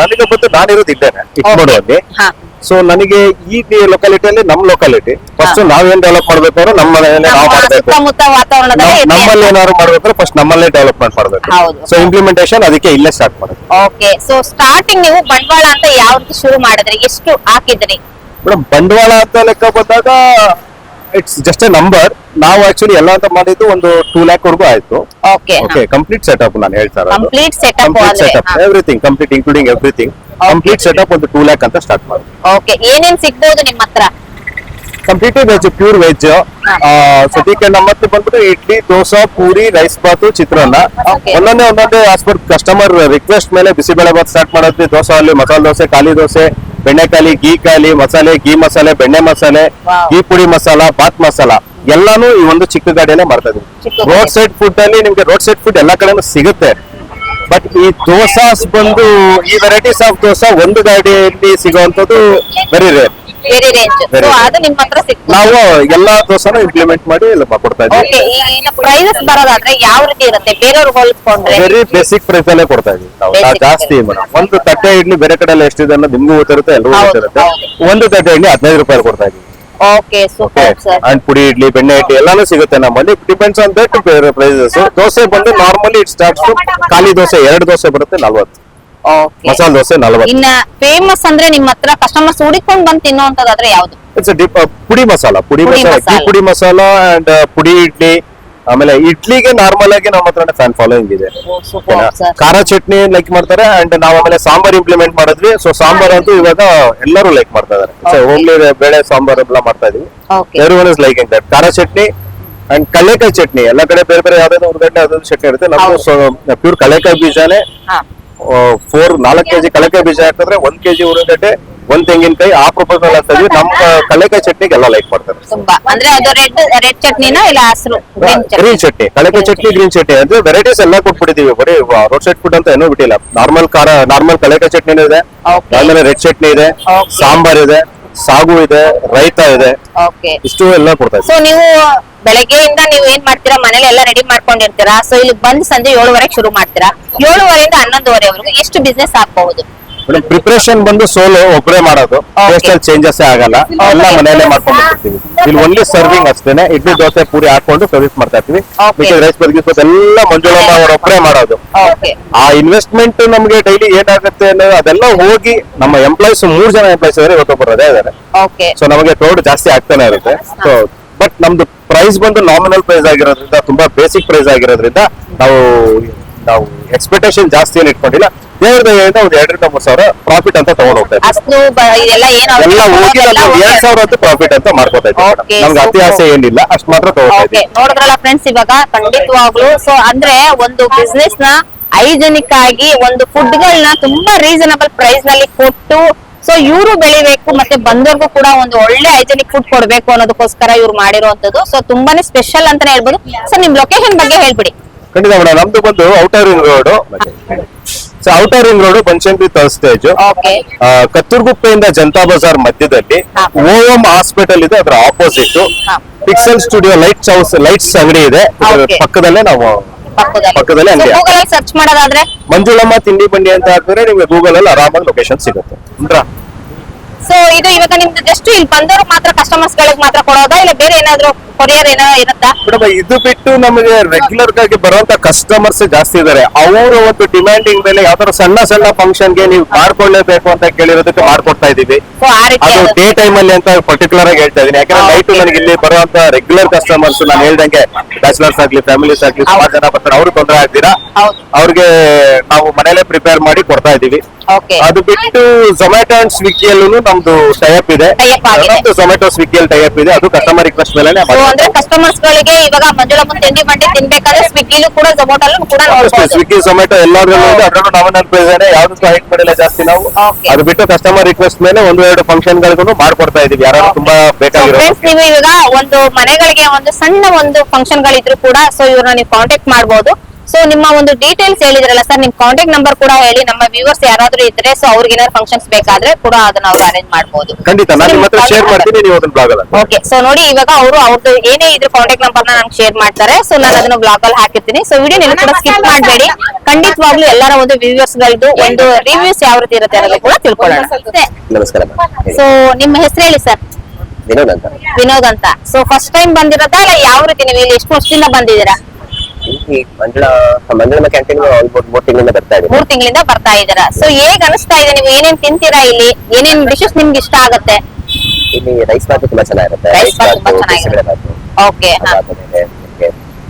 ನನಗೆ ಬಂದು ನಾನಿರೋದು ಇದ್ದೇನೆ ಸೊ ನನಗೆ ಈ ಲೊಕಾಲಿಟಿಯಲ್ಲಿ ನಮ್ ಲೊಕಾಲಿಟಿ ಫಸ್ಟ್ ನಾವೇನ್ ಡೆವಲಪ್ ಮಾಡ್ಬೇಕು ಅಂದ್ರೆ ನಮ್ಮ ಮನೆಯಲ್ಲೇ ನಾವು ಮಾಡ್ಬೇಕು. ಸುತ್ತಮುತ್ತ ವಾತಾವರಣದಲ್ಲಿ ನಮ್- ನಮ್ಮಲ್ಲಿ ಏನಾದ್ರು ಮಾಡ್ಬೇಕಾದ್ರೆ ಫಸ್ಟ್ ನಮ್ಮಲ್ಲೇ ಡೆವಲಪ್ಮೆಂಟ್ ಮಾಡ್ಬೇಕು. ಹೌದು. ಸೊ ಇಂಪ್ಲಿಮೆಂಟೇಶನ್ ಅದಕ್ಕೆ ಇಲ್ಲೇ ಸ್ಟಾರ್ಟ್ ಮಾಡೋದು. ಓಕೆ ಸೊ ಸ್ಟಾರ್ಟಿಂಗ್ ನೀವು ಬಂಡವಾಳ ಅಂತ ಯಾವ ರೀತಿ ಶುರು ಮಾಡಿದ್ರಿ? ಎಷ್ಟು ಹಾಕಿದ್ರಿ? ಮೇಡಮ್ ಬಂಡವಾಳ ಅಂತ ಲೆಕ್ಕ ಬಂದಾಗ ಇಟ್ಸ್ ಜಸ್ಟ್ ಎ ನಂಬರ್ ನಾವು ಆಕ್ಚುಲಿ ಎಲ್ಲ ಅಂತ ಮಾಡಿದ್ದು ಒಂದು ಟೂ ಲ್ಯಾಕ್ ವರ್ಗೂ ಆಯ್ತು. ಓಕೆ ಓಕೆ ಕಂಪ್ಲೀಟ್ ಸೆಟಪ್ ನಾನು ಹೇಳ್ತಾ ಇರೋದು. Complete setup complete setup everything complete including everything complete setup ಒಂದು ಟೂ ಲ್ಯಾಕ್ ಅಂತ ಸ್ಟಾರ್ಟ್ ಮಾಡಿ ಓಕೆ ಏನೇನ್ ಸಿಗ್ಬೋದು ನಿಮ್ಮ ಹತ್ರ? ಕಂಪ್ಲೀಟ್ಲಿ ವೆಜ್ ಪ್ಯೂರ್ ವೆಜ್ ಸದ್ಯಕ್ಕೆ ನಮ್ಮತ್ತೆ ಬಂದ್ಬಿಟ್ಟು ಇಡ್ಲಿ ದೋಸೆ ಪೂರಿ ರೈಸ್ ಬಾತ್ ಚಿತ್ರಾನ್ನ. ಒಂದೊಂದೇ ಒಂದೊಂದೇ ಆಸ್ ಪರ್ ಕಸ್ಟಮರ್ ರಿಕ್ವೆಸ್ಟ್ ಮೇಲೆ ಬಿಸಿಬೇಳೆ ಬಾತ್ ಸ್ಟಾರ್ಟ್ ಮಾಡಿದ್ವಿ ದೋಸೆ ಅಲ್ಲಿ ಮಸಾಲೆ ದೋಸೆ ಖಾಲಿ ದೋಸೆ ಬೆಣ್ಣೆಕಾಲಿ ಗೀ ಖಾಲಿ ಮಸಾಲೆ ಗೀ ಮಸಾಲೆ ಬೆಣ್ಣೆ ಮಸಾಲೆ. ಗೀ ಪುಡಿ ಮಸಾಲ ಬಾತ್ ಮಸಾಲ ಎಲ್ಲಾನು ಈ ಒಂದು ಚಿಕ್ಕ ಗಾಡಿಯಲ್ಲೇ ಮಾಡ್ತಾ ಇದೀವಿ ರೋಡ್ ಸೈಡ್ ಫುಡ್ ಅಲ್ಲಿ ನಿಮ್ಗೆ ರೋಡ್ ಸೈಡ್ ಫುಡ್ ಎಲ್ಲಾ ಕಡೆನೂ ಸಿಗುತ್ತೆ. ಬಟ್ ಈ ದೋಸಾಸ್ ಬಂದು ಈ ವೆರೈಟೀಸ್ ಆಫ್ ದೋಸಾ ಒಂದು ಗಾಡಿಯಲ್ಲಿ ಸಿಗುವಂತದ್ದು very rare very range so ಅದು ನಿಮ್ಮ ಹತ್ರ ಸಿಗ್ತದೆ. ನಾವು ಎಲ್ಲಾ ದೋಸೆನೂ ಇಂಪ್ಲಿಮೆಂಟ್ ಮಾಡಿ ಕೊಡ್ತಾ ಇದ್ದೀವಿ ಓಕೆ ಈಗ ಪ್ರೈಸಸ್ ಬರೋದಾದ್ರೆ ಯಾವ ರೀತಿ ಇರುತ್ತೆ? ಬೇರೆಯವ್ರು ಹೋಲಿಸ್ಕೊಂಡ್ರೆ? ವೆರಿ ಬೇಸಿಕ್ ಪ್ರೈಸ್ ಅಲ್ಲೇ ಕೊಡ್ತಾ ಇದ್ದೀವಿ ನಾವು. Basic ನಾವು ಜಾಸ್ತಿ. ಮೇಡಮ್. ಒಂದು ತಟ್ಟೆ ಇಡ್ಲಿ ಬೇರೆ ಕಡೆ ಎಲ್ಲ ಎಷ್ಟಿದೆ ಅನ್ನೋದು ನಿಮ್ಗೂ ಗೊತ್ತಿರುತ್ತೆ ಎಲ್ಲರೂ ಹೌದು, ಗೊತ್ತಿರುತ್ತೆ. ಹೌದು. ಒಂದು ತಟ್ಟೆ ಇಡ್ಲಿ ಹದಿನೈದು ರೂಪಾಯಿ ಕೊಡ್ತಾ ಇದ್ದೀವಿ ಓಕೆ ಸೂಪರ್ ಸರ್ ಅಂಡ್ ಪುಡಿ ಇಡ್ಲಿ ಬೆಣ್ಣೆ ಇಡ್ಲಿ ಎಲ್ಲಾನು ಸಿಗುತ್ತೆ ನಮ್ಮಲ್ಲಿ. ಡಿಪೆಂಡ್ಸ್ ಆನ್ ದಟ್ ಬೇರೆ ಪ್ರೈಸಸ್ ದೋಸೆ ಬಂದು ನಾರ್ಮಲಿ ಇಟ್ ಸ್ಟಾರ್ಟ್ಸ್ ಖಾಲಿ ದೋಸೆ ಎರಡು ದೋಸೆ ಬರುತ್ತೆ ನಲ್ವತ್ತು. ಮಸಾಲೆ ದೋಸೆ ನಲವತ್ತು. ಇನ್ನ ಫೇಮಸ್ ಅಂದ್ರೆ ನಿಮ್ಮ ಹತ್ರ ಕಸ್ಟಮರ್ಸ್ ಹುಡುಕೊಂಡು ಬಂದು ತಿನ್ನೋಂತದಾದ್ರೆ ಯಾವ್ದು? ಇಟ್ಸ್ ಪುಡಿ ಮಸಾಲಾ ಪುಡಿ ಮಸಾಲಾ. ಪುಡಿ ಮಸಾಲಾ ಅಂಡ್ ಪುಡಿ ಇಡ್ಲಿ ಆಮೇಲೆ ಇಡ್ಲಿಗೆ ನಾರ್ಮಲ್ ಆಗಿ ನಮ್ಮ ಹತ್ರ ಫ್ಯಾನ್ ಫಾಲೋಯಿಂಗ್ ಇದೆ. ಖಾರ ಚಟ್ನಿ ಲೈಕ್ ಮಾಡ್ತಾರೆ ಅಂಡ್ ನಾವು ಆಮೇಲೆ ಸಾಂಬಾರ್ ಇಂಪ್ಲಿಮೆಂಟ್ ಮಾಡಿದ್ವಿ. ಸೊ ಸಾಂಬಾರ್ ಅಂತೂ ಇವಾಗ ಎಲ್ಲರೂ ಲೈಕ್ ಮಾಡ್ತಾ ಇದಾರೆ. ಹೋಮ್ಲಿ ಬೇಳೆ ಸಾಂಬಾರ್ ಎಲ್ಲ ಮಾಡ್ತಾ ಇದೀವಿ. Every one is liking that ಖಾರ ಚಟ್ನಿ ಅಂಡ್ ಕಳ್ಳೆಕಾಯಿ ಚಟ್ನಿ. ಎಲ್ಲ ಕಡೆ ಬೇರೆ ಬೇರೆ ಯಾವ್ದಾದ್ರು ಉರ್ಗಡ್ಡೆ ಯಾವ್ದಾದ್ರು ಚಟ್ನಿ ಇರುತ್ತೆ. ನಮ್ದು ಪ್ಯೂರ್ ಕಳ್ಳೆಕಾಯಿ ಬೀಜನೇ ಫೋರ್ ನಾಲ್ಕು ಕೆಜಿ ಕಳ್ಳೆಕಾಯಿ ಬೀಜ ಹಾಕಿದ್ರೆ ಒಂದ್ ಕೆಜಿ ಉರುಗಡ್ಡೆ ಒಂದ್ ತೆಂಗಿನಕಾಯಿ ಆ ಪ್ರಪೋಸಲ್ ಹಾಕ್ತಾ ಇದ್ವಿ ನಮ್ಮ ಕಳೆಕಾಯಿ ಚಟ್ನಿಗೆ ಎಲ್ಲ ಲೈಕ್ ಮಾಡ್ತಾರೆ. ತುಂಬಾ. ಅಂದ್ರೆ ಅದು ರೆಡ್ ರೆಡ್ ಚಟ್ನಿನ ಇಲ್ಲ ಹಸಿರು ಗ್ರೀನ್ ಚಟ್ನಿ? ಕಳೆಕಾಯಿ ಚಟ್ನಿ ಗ್ರೀನ್ ಚಟ್ನಿ. ಅಂದ್ರೆ ವೆರೈಟೀಸ್ ಎಲ್ಲ ಕೊಟ್ಬಿಟ್ಟಿದೀವಿ. ಬರೀ ರೋಡ್ ಸೈಡ್ ಫುಡ್ ಅಂತ ಏನೂ ಬಿಟ್ಟಿಲ್ಲ. ನಾರ್ಮಲ್ ಖಾರ ನಾರ್ಮಲ್ ಕಳೆಕಾಯಿ ಚಟ್ನಿ ಇದೆ. ಆಮೇಲೆ ರೆಡ್ ಚಟ್ನಿ ಇದೆ. ಸಾಂಬಾರ್ ಇದೆ. ಸಾಗು ಇದೆ ರೈತ ಇದೆ. ಓಕೆ ಇಷ್ಟು ಎಲ್ಲ ಕೊಡ್ತಾ ಸೊ ನೀವು ಬೆಳಗ್ಗೆಯಿಂದ ನೀವು ಏನ್ ಮಾಡ್ತೀರಾ? ಮನೇಲಿ ಎಲ್ಲ ರೆಡಿ ಮಾಡ್ಕೊಂಡಿರ್ತೀರಾ? ಸೊ ಇಲ್ಲಿ ಬಂದ್ ಸಂಜೆ ಏಳುವರೆಗೆ ಶುರು ಮಾಡ್ತೀರಾ? ಏಳುವರೆಯಿಂದ ಹನ್ನೊಂದುವರೆವರೆಗೂ ಎಷ್ಟು ಬಿಸ್ನೆಸ್ ಆಗ್ಬಹುದು? ಪ್ರಿಪರೇಷನ್ ಬಂದು ಸೋಲು ಒಬ್ಬರೇ ಮಾಡೋದು. ಟೇಸ್ಟಲ್ಲಿ ಚೇಂಜಸ್ ಆಗಲ್ಲ. ಎಲ್ಲ ಮನೆಯಲ್ಲೇ ಮಾಡ್ಕೊಂಡು ಬರ್ತೀವಿ ಇಲ್ಲಿ ಒನ್ಲಿ ಸರ್ವಿಂಗ್ ಅಷ್ಟೇನೆ. ಇಡ್ಲಿ ದೋಸೆ ಪೂರಿ ಹಾಕೊಂಡು ಸರ್ವಿಸ್ ಮಾಡ್ತಾ ಇರ್ತೀವಿ. ಮಿಕ್ಕಿದ ರೈಸ್ ಬರ್ಗಿಸ್ ಎಲ್ಲ ಮಂಜುಳಮ್ಮ ಅವರೊಬ್ಬರೇ ಮಾಡೋದು. ಆ ಇನ್ವೆಸ್ಟ್ಮೆಂಟ್ ನಮ್ಗೆ ಡೈಲಿ ಏನಾಗುತ್ತೆ ಅನ್ನೋದು ಅದೆಲ್ಲ ಹೋಗಿ ನಮ್ಮ ಎಂಪ್ಲಾಯ್ಸ್ ಮೂರ್ ಜನ ಎಂಪ್ಲಾಯ್ಸ್ ಇದಾರೆ ಇವತ್ತು ಬರೋದೇ ಇದಾರೆ ಸೊ ನಮಗೆ ಕ್ರೌಡ್ ಜಾಸ್ತಿ ಆಗ್ತಾನೆ ಇರುತ್ತೆ. ಸೊ ಬಟ್ ನಮ್ದು ಪ್ರೈಸ್ ಬಂದು ನಾಮಿನಲ್ ಪ್ರೈಸ್ ಆಗಿರೋದ್ರಿಂದ ತುಂಬಾ ಬೇಸಿಕ್ ಪ್ರೈಸ್ ಆಗಿರೋದ್ರಿಂದ ನಾವು ನಾವು ಎಕ್ಸ್ಪೆಕ್ಟೇಷನ್ ಜಾಸ್ತಿ ಏನು ಇಟ್ಕೊಂಡಿಲ್ಲ. ದೇವ್ರ ದಯೆಯಿಂದ ಒಂದ್ ಎರಡರಿಂದ ಮೂರ್ ಸಾವಿರ ಪ್ರಾಫಿಟ್ ಅಂತ ತಗೊಂಡ್ ಹೋಗ್ತಾ ಇದ್ದೀವಿ ಅಷ್ಟು ಇದೆಲ್ಲ ಏನ್ ಎಲ್ಲ ಹೋಗಿ ಎಲ್ಲ ಎರಡ್ ಸಾವಿರ ಅಂತ ಪ್ರಾಫಿಟ್ ಅಂತ ಮಾಡ್ಕೋತಾ ಇದ್ದೀವಿ Okay, ನಮ್ಗೆ ಅತಿ ಆಸೆ ಏನಿಲ್ಲ ಅಷ್ಟು ಮಾತ್ರ ಓಕೆ ಇದ್ದೀವಿ. ನೋಡಿದ್ರಲ್ಲ ಫ್ರೆಂಡ್ಸ್ ಇವಾಗ ಖಂಡಿತವಾಗ್ಲು ಸೊ ಅಂದ್ರೆ ಒಂದು ಬಿಸ್ನೆಸ್ನ ಹೈಜೆನಿಕ್ ಆಗಿ ಒಂದು ಫುಡ್ ಗಳನ್ನ ತುಂಬಾ ರೀಸನಬಲ್ ಪ್ರೈಸ್ನಲ್ಲಿ ಕೊಟ್ಟು ಸೊ ಇವರು ಬೆಳಿಬೇಕು ಮತ್ತೆ ಬಂದವ್ರಿಗೂ ಕೂಡ ಒಂದು ಒಳ್ಳೆ ಹೈಜೆನಿಕ್ ಫುಡ್ ಕೊಡ್ಬೇಕು ಅನ್ನೋದಕ್ಕೋಸ್ಕರ ಇವ್ರು ಮಾಡಿರುವಂತದ್ದು ಸೊ ತುಂಬಾನೇ ಸ್ಪೆಷಲ್ ಅಂತಾನೆ ಹೇಳ್ಬೋದು. ಸೊ ನಿಮ್ ಲೊಕೇಶನ್ ಬಗ್ಗೆ ಹೇಳ್ಬಿಡಿ. ಖಂಡಿತ ಮೇಡಮ್ ನಮ್ದು ಬಂದು outer ring road so outer ring road Banashankari third stage okay ಕತ್ತೂರ್ಗುಪ್ಪೆಯಿಂದ Janata Bazaar ಮಧ್ಯದಲ್ಲಿ ಓಮ್ ಓಎಂ ಹಾಸ್ಪಿಟಲ್ ಇದೆ ಅದರ opposite pixel studio lights house lights ಅಂಗಡಿ ಇದೆ. ಪಕ್ಕದಲ್ಲೇ ನಾವು ಪಕ್ಕದಲ್ಲೇ. ಅಂಗಡಿ. ಸರ್ಚ್ ಮಾಡೋದಾದ್ರೆ? ಮಂಜುಳಮ್ಮ ತಿಂಡಿ ಬಂಡಿ ಅಂತ ಹಾಕಿದ್ರೆ ನಿಮ್ಗೆ ಗೂಗಲ್ ಅಲ್ಲಿ ಆರಾಮಾಗಿ ಲೊಕೇಶನ್ ಸಿಗುತ್ತೆ. ಸೊ ಇದು ಇವಾಗ ನಿಮ್ದು ಜಸ್ಟ್ ಇಲ್ಲಿ ಬಂದವರು ಮಾತ್ರ ಕಸ್ಟಮರ್ಸ್ ಗಳಿಗೆ ಮಾತ್ರ ಕೊಡೋದಾ? ಇಲ್ಲ ಬೇರೆ ಏನಾದ್ರು ಕೊರಿಯರ್ ಏನೋ ಇರುತ್ತಾ? ಮೇಡಮ್ ಇದು ಬಿಟ್ಟು ನಮಗೆ ರೆಗ್ಯುಲರ್ ಆಗಿ ಬರುವಂತ ಕಸ್ಟಮರ್ಸ್ ಜಾಸ್ತಿ ಇದಾರೆ. ಅವರ ಒಂದು ಡಿಮ್ಯಾಂಡಿಂಗ್ ಮೇಲೆ ಯಾವ್ದಾದ್ರು ಸಣ್ಣ ಸಣ್ಣ ಫಂಕ್ಷನ್ಗೆ ನೀವು ಮಾಡ್ಕೊಳ್ಳೇಬೇಕು ಅಂತ ಕೇಳಿರೋದಕ್ಕೆ ಮಾಡ್ಕೊಡ್ತಾ ಇದೀವಿ ಸೊ ಆ ರೀತಿ ಅದು ಡೇ ಟೈಮ್ ಅಲ್ಲಿ ಅಂತ ಪರ್ಟಿಕ್ಯುಲರ್ ಆಗಿ ಹೇಳ್ತಾ ಇದೀನಿ ಯಾಕಂದ್ರೆ ನೈಟ್ ನನಗೆ ಇಲ್ಲಿ ಬರುವಂತ ರೆಗ್ಯುಲರ್ ಕಸ್ಟಮರ್ಸ್ ನಾನು ಹೇಳ್ದಂಗೆ ಬ್ಯಾಚುಲರ್ಸ್ ಆಗ್ಲಿ ಫ್ಯಾಮಿಲೀಸ್ ಆಗ್ಲಿ ಸುಮಾರು ಜನ ಬರ್ತಾರೆ. ಅವರು ತೊಂದರೆ ಆಗ್ತೀರಾ ಹೌದು. ಅವ್ರಿಗೆ ನಾವು ಮನೇಲೆ ಪ್ರಿಪೇರ್ ಮಾಡಿ ಕೊಡ್ತಾ ಇದೀವಿ ಓಕೆ ಅದು ಬಿಟ್ಟು ಝೊಮ್ಯಾಟೊ ಅಂಡ್ ಸ್ವಿಗ್ಗಿಯಲ್ಲೂ ನಮ್ದು ಟೈಅಪ್ ಇದೆ. Tie-up ಆಗಿದೆ. ನಮ್ದು ಝೊಮ್ಯಾಟೊ ಸ್ವಿಗ್ಗಿಯಲ್ಲಿ ಟೈಅಪ್ ಇದೆ. ಅದು ಕಸ್ಟಮರ್ ರಿಕ್ವೆಸ್ಟ್ ಮೇಲೆ ಅಂದ್ರೆ ಕಸ್ಟಮರ್ಸ್ ಗಳಿಗೆ ಇವಾಗ ಮಂಜುಳಮ್ಮನ್ ತಿಂಡಿ ಮಂಡಿ ತಿನ್ಬೇಕಾದ್ರೆ ಸ್ವಿಗ್ಗಿಲೂ ಕೂಡ ಝೊಮೊಟಲ್ಲೂ ಕೂಡ ನೋಡ್ಬೋದು. ಸ್ವಿಗ್ಗಿ ಝೊಮ್ಯಾಟೊ ಎಲ್ಲಾದ್ರಲ್ಲೂ ಅದರಲ್ಲೂ ಪ್ರೈಸ್ ಇದೆ ಯಾವ್ದಕ್ಕೂ ಹೈಟ್ ಮಾಡಿಲ್ಲ ಜಾಸ್ತಿ ನಾವು. ಅದು ಬಿಟ್ಟು ಕಸ್ಟಮರ್ ರಿಕ್ವೆಸ್ಟ್ ಮೇಲೆ ಒಂದು ಎರಡು ಫಂಕ್ಷನ್ ಗಳಿಗೂ ಮಾಡ್ಕೊಡ್ತಾ ಇದೀವಿ ಯಾರು ತುಂಬಾ ಬೇಕಾಗಿರೋ ಫ್ರೆಂಡ್ಸ್ ನೀವು ಇವಾಗ ಒಂದು ಮನೆಗಳಿಗೆ ಒಂದು ಸಣ್ಣ ಒಂದು ಫಂಕ್ಷನ್ ಗಳಿದ್ರು ಕೂಡ ಸೊ ಇವ್ರನ್ನ ನೀವು ಕಾಂಟ್ಯಾಕ್ಟ್ ಮಾಡಬಹುದು ಸೊ ನಿಮ್ಮ ಒಂದು ಡೀಟೇಲ್ಸ್ ಹೇಳಿದ್ರಲ್ಲ ಸರ್ ನಿಮ್ ಕಾಂಟ್ಯಾಕ್ಟ್ ನಂಬರ್ ಕೂಡ ಹೇಳಿ ನಮ್ಮ ವ್ಯೂವರ್ಸ್ ಯಾರಾದ್ರೂ ಇದ್ರೆ ಸೊ ಅವ್ರಿಗೆ ಏನಾದ್ರು ಫಂಕ್ಷನ್ಸ್ ಬೇಕಾದ್ರೆ ಕೂಡ ಅದನ್ನ ಅವ್ರು ಅರೇಂಜ್ ಮಾಡಬಹುದು ಖಂಡಿತ ನಾನು ನಿಮ್ಮ ಹತ್ರ ಶೇರ್ ಮಾಡ್ತೀನಿ ನೀವು ಅದನ್ನ ಬ್ಲಾಗ್ ಅಲ್ಲ ಓಕೆ ಸೊ ನೋಡಿ ಇವಾಗ ಅವರು ಅವ್ರದ್ದು ಏನೇ ಇದ್ರ ಕಾಂಟ್ಯಾಕ್ಟ್ ನಂಬರ್ನ ನಂಗೆ ಶೇರ್ ಮಾಡ್ತಾರೆ. ಸೊ ನಾನು ಅದನ್ನ ಬ್ಲಾಗ್ ಅಲ್ಲಿ ಹಾಕಿರ್ತೀನಿ. ಸೊ ವಿಡಿಯೋ ನೀವು ಕೂಡ ಸ್ಕಿಪ್ ಮಾಡಬೇಡಿ. ಖಂಡಿತವಾಗ್ಲೂ ಎಲ್ಲರ ಒಂದು ವ್ಯೂವರ್ಸ್ ಗಳದ್ದು ಒಂದು ರಿವ್ಯೂಸ್ ಯಾವ ರೀತಿ ಇರುತ್ತೆ ಅನ್ನೋದು ಕೂಡ ತಿಳ್ಕೊಳ್ಳೋಣ. ನಮಸ್ಕಾರ ಸೊ ನಿಮ್ಮ ಹೆಸರು ಹೇಳಿ ಸರ್ ವಿನೋದ್ ಅಂತ. ವಿನೋದ್ ಅಂತ. ಸೊ ಫಸ್ಟ್ ಟೈಮ್ ಬಂದಿರೋದಾ ಇಲ್ಲ ಯಾವ ರೀತಿ ನೀವು ಇಲ್ಲಿ ಎಷ್ಟು ವರ್ಷದಿಂದ ಬಂದಿದ್ದೀರಾ? ಈ ಮಂಜುಳ ಮಂಜುಳಮ್ಮ ಕ್ಯಾಂಟೀನ್ ಆಲ್ಮೋಸ್ಟ್ ಮೂರ್ ತಿಂಗಳಿಂದ ಬರ್ತಾ ಇದೆ. ಮೂರ್ ತಿಂಗಳಿಂದ ಬರ್ತಾ ಇದ್ದೀರಾ ಸೊ ಹೇಗ್ ಅನಿಸ್ತಾ ಇದೆ? ನೀವು ಏನೇನ್ ತಿಂತೀರಾ ಇಲ್ಲಿ? ಏನೇನ್ ಡಿಶಸ್ ನಿಮ್ಗೆ ಇಷ್ಟ ಆಗುತ್ತೆ? ಇಲ್ಲಿ ರೈಸ್ ಬಾತ್ ತುಂಬಾ ಚೆನ್ನಾಗಿರುತ್ತೆ. ರೈಸ್ ಬಾತ್ ತುಂಬಾ ಚೆನ್ನಾಗಿರುತ್ತೆ. ಬಿಸಿಬೇಳೆ ಬಾತು ಓಕೆ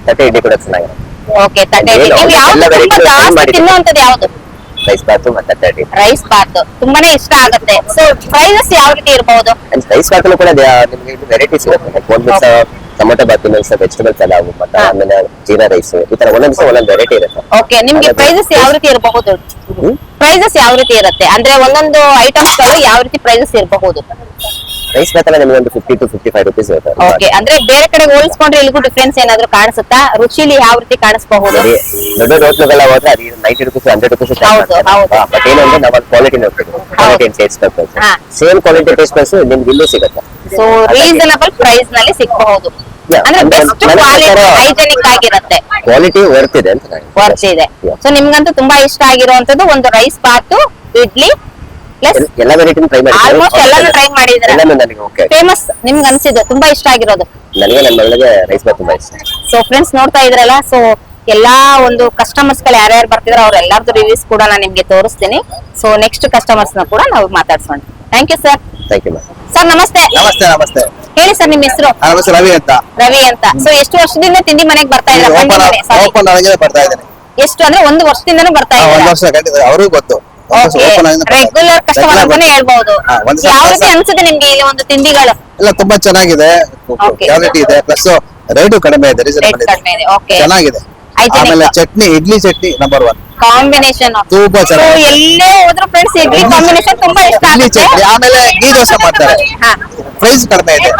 ತಟ್ಟೆ ಇಡ್ಲಿ ಕೂಡ ಚೆನ್ನಾಗಿರುತ್ತೆ. ಓಕೆ ತಟ್ಟೆ ಇಡ್ಲಿ. ನೀವು ಯಾವ್ದು ತುಂಬಾ ಜಾಸ್ತಿ ತಿನ್ನುವಂತದ್ದು ಯಾವ್ದು? ರೈಸ್ ಬಾತ್ ಮತ್ತೆ ತರ್ಟಿ ರೈಸ್ ಬಾತ್ ತುಂಬಾನೇ ಇಷ್ಟ ಆಗುತ್ತೆ. ಸೊ ಪ್ರೈಸಸ್ ಯಾವ ರೀತಿ ಇರಬಹುದು ರೈಸ್ ಬಾತ್ ಕೂಡ ನಿಮಗೆ ವೆರೈಟೀಸ್ ಇರುತ್ತೆ ಒಂದ್ ದಿವಸ ಟೊಮೊಟೊ ಬಾತ್ ಇನ್ನೊಂದ್ ದಿವಸ ವೆಜಿಟಬಲ್ ಪಲಾವ್ ಮತ್ತೆ. ಆಮೇಲೆ ಜೀರಾ ರೈಸ್ ಈ ತರ ಒಂದೊಂದ್ ದಿವಸ ಒಂದೊಂದು ವೆರೈಟಿ ಇರುತ್ತೆ. ಓಕೆ ನಿಮಗೆ ಪ್ರೈಸಸ್ ಯಾವ ರೀತಿ ಇರಬಹುದು? ಪ್ರೈಸಸ್ ಯಾವ ರೀತಿ ಇರುತ್ತೆ? ಅಂದ್ರೆ ಒಂದೊಂದು ಐಟಮ್ಸ್ ಯಾವ ರೀತಿ ಪ್ರೈಸಸ್ ಇರಬಹುದು? ರೈಸ್ ಬಾತ್ ನಿಮಗೆ ಒಂದು fifty to fifty five rupees ಇರುತ್ತೆ ಓಕೆ ಅಂದ್ರೆ ಬೇರೆ ಕಡೆ ಹೋಲಿಸ್ಕೊಂಡ್ರೆ ಇಲ್ಲಿಗೂ ಡಿಫ್ರೆನ್ಸ್ ಏನಾದ್ರು ಕಾಣಿಸುತ್ತಾ? ರುಚಿಲಿ ಯಾವ ರೀತಿ ಕಾಣಿಸಬಹುದು? ದೊಡ್ಡ ಹೋಟ್ಲುಗೆಲ್ಲ ಹೋದ್ರೆ ಅದು ninety rupees hundred rupees. But ಏನಂದ್ರೆ ನಾವು ಕ್ವಾಲಿಟಿ ನೋಡ್ಬೇಕು ಕ್ವಾಲಿಟಿ ಟೇಸ್ಟ್ ಹಾ. ಸೇಮ್ ಕ್ವಾಲಿಟಿ ಟೇಸ್ಟ್ ಪರ್ಪಸ್ ನಿಮ್ಗೆ ಇಲ್ಲೂ ಸಿಗುತ್ತೆ. ಸೊ ರೀಸನಬಲ್ ಪ್ರೈಸ್ನಲ್ಲಿ ಸಿಗಬಹುದು. ಕ್ವಾಲಿಟಿ ಪ್ರಕಾರ- ಆಗಿರುತ್ತೆ. ಕ್ವಾಲಿಟಿ ವರ್ತ್ ಇದೆ ವರ್ತ್ ಇದೆ. ಸೊ ನಿಮ್ಗಂತೂ ತುಂಬಾ ಇಷ್ಟ ಆಗಿರುವಂತದ್ದು ಒಂದು ರೈಸ್ ಬಾತು ಇಡ್ಲಿ ಪ್ಲಸ್ ಎಲ್ಲ ಟ್ರೈ ಮಾಡಿ ಆಲ್ಮೋಸ್ಟ್ ಎಲ್ಲಾನು ಟ್ರೈ ಮಾಡಿದ್ರ ಎಲ್ಲಾನು ನನಗೆ ಓಕೆ ಫೇಮಸ್ ನಿಮ್ಗೆ ಅನ್ಸಿದ್ದು ತುಂಬಾ ಇಷ್ಟ ಆಗಿರೋದು. ನನಗೆ ನನ್ನ ಮಗಳಿಗೆ ರೈಸ್ ಬಾತ್ ತುಂಬಾ ಇಷ್ಟ. ಸೊ ಫ್ರೆಂಡ್ಸ್ ನೋಡ್ತಾ ಇದ್ರಲ್ಲ ಸೊ ಎಲ್ಲಾ ಒಂದು ಕಸ್ಟಮರ್ಸ್ಗಳು ಯಾರ್ಯಾರು ಬರ್ತಿದ್ರು ಅವ್ರ ಎಲ್ಲಾರ್ದು ರಿವ್ಯೂಸ್ ಕೂಡ ನಾನು ನಿಮ್ಗೆ ತೋರಿಸ್ತೀನಿ. ಸೊ ನೆಕ್ಸ್ಟ್ ಕಸ್ಟಮರ್ಸ್ನ ಕೂಡ ನಾವು ಮಾತಾಡ್ಸೋಣ. Thank you sir thank you sir ನಮಸ್ತೆ. ನಮಸ್ತೆ ನಮಸ್ತೆ. ಹೇಳಿ ಸರ್ ನಿಮ್ಮ ಹೆಸರು? ರವಿ ಅಂತ. ರವಿ ಅಂತ. ಸೊ ಎಷ್ಟು ವರ್ಷದಿಂದ ತಿಂಡಿ ಮನೆಗೆ ಬರ್ತಾ ಇದ್ದೀರಾ? ಓಪನ್ ಆಗಿದ್ರೆ ಬರ್ತಾ ಇದ್ದೇನೆ. ಎಷ್ಟು ಅಂದ್ರೆ ಒಂದು ವರ್ಷದಿಂದನೂ ಬರ್ತಾ ಇಲ್ಲ ಒಂದು ವರ್ಷ ಖಂಡಿತ ಅವ್ರಿಗೂ ಗೊತ್ತು. ರೆಗ್ಯುಲರ್ ಕಸ್ಟಮರ್ ಅಂತಾನೆ ಹೇಳ್ಬಹುದು ಯಾವ ರೀತಿ ಅನ್ಸುತ್ತೆ ನಿಮ್ಗೆ ಇಲ್ಲಿ ಒಂದು ತಿಂಡಿಗಳು? ಎಲ್ಲ ತುಂಬಾ ಚೆನ್ನಾಗಿದೆ. ಕ್ವಾಲಿಟಿ ಇದೆ. ಪ್ಲಸ್ ರೇಟು ಕಡಿಮೆ ಇದೆ ಓಕೆ ಚೆನ್ನಾಗಿದೆ. ಆಮೇಲೆ chutney idli chutney number one combination ತುಂಬಾ ಚೆನ್ನಾಗಿ ಎಲ್ಲೇ ಹೋದ್ರು ಫ್ರೆಂಡ್ಸ್ ಇಡ್ಲಿ ಕಾಂಬಿನೇಷನ್ ತುಂಬಾ ಇಷ್ಟ ಇಡ್ಲಿ ಚಟ್ನಿ ಆಮೇಲೆ ಗೀ ದೋಸೆ ಮಾಡ್ತಾರೆ. ಪ್ರೈಸ್ ಕಡಿಮೆ ಇದೆ.